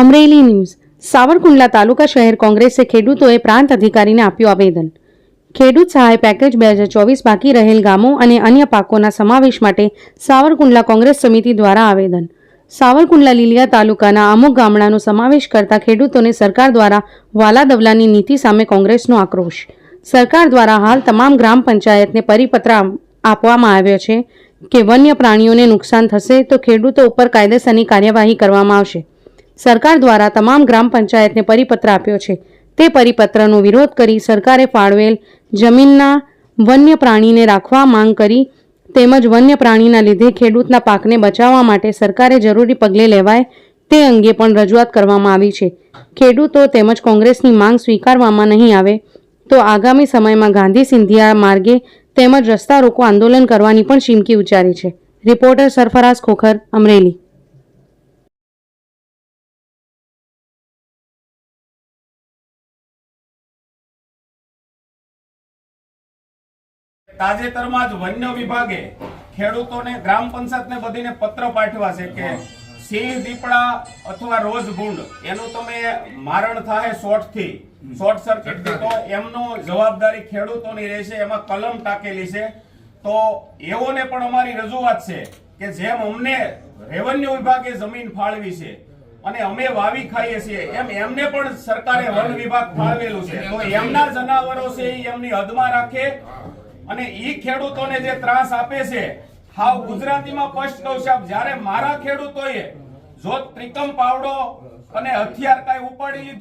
Amreli news. Savarkundla તાલુકા શહેર કોંગ્રેસે ખેડૂતોએ પ્રાંત અધિકારીને આપ્યું આવેદન. ખેડૂત સહાય પેકેજ બે હજાર ચોવીસ બાકી રહેલ ગામો અને અન્ય પાકોના સમાવેશ માટે સાવરકુંડલા કોંગ્રેસ સમિતિ દ્વારા આવેદન. સાવરકુંડલા લીલિયા તાલુકાના અમુક ગામડાનો સમાવેશ કરતા ખેડૂતોને સરકાર દ્વારા વાલાદવલાની નીતિ સામે કોંગ્રેસનો આક્રોશ. સરકાર દ્વારા હાલ તમામ ગ્રામ પંચાયતને પરિપત્ર આપવામાં આવ્યો છે કે વન્ય પ્રાણીઓને નુકસાન થશે તો ખેડૂતો ઉપર કાયદેસરની કાર્યવાહી કરવામાં આવશે. સરકાર દ્વારા તમામ ગ્રામ પંચાયતને પરિપત્ર આપ્યો છે. તે પરિપત્રનો વિરોધ કરી સરકારે ફાળવેલ જમીનના વન્ય પ્રાણીને રાખવા માંગ કરી તેમજ વન્ય પ્રાણીના લીધે ખેડૂતના પાકને બચાવવા માટે સરકારે જરૂરી પગલે લેવાય તે અંગે પણ રજૂઆત કરવામાં આવી છે. ખેડૂતો તેમજ કોંગ્રેસની માંગ સ્વીકારવામાં નહીં આવે તો આગામી સમયમાં ગાંધી સિંધિયા માર્ગે તેમજ રસ્તા રોકો આંદોલન કરવાની પણ ચીમકી ઉચ્ચારી છે. રિપોર્ટર સરફરાઝ ખોખર, અમરેલી. તાજેતરમાં જ વન્ય વિભાગે ખેડૂતોને ગ્રામ પંચાયતને બધીને પત્ર પાઠવ્યા છે કે સિંહ દીપડા અથવા રોજ ભૂંડ એનું તમે મારણ થાય શોર્ટથી શોર્ટ સર્કિટથી તો એમનો જવાબદારી ખેડૂતોની રહેશે એમાં કલમ ટાકેલી છે. તો એઓને પણ અમારી રજૂઆત છે કે જેમ અમને રેવન્યુ વિભાગે જમીન ફાળવી છે અને અમે વાવી ખાઈએ છીએ એમ એમને પણ સરકારે વન વિભાગ ફાળવેલું છે. તો એમના જનાવરો છે એ એમની હદમાં રાખે અને ઈ ખેડૂતોને જે ત્રાસ આપે છે, હાવ ગુજરાતીમાં સ્પષ્ટ કહું સાહેબ જ્યારે મારા ખેડૂતોએ જો ત્રિકમ પાવડો અને હથિયાર કાંઈ ઉપાડી લીધું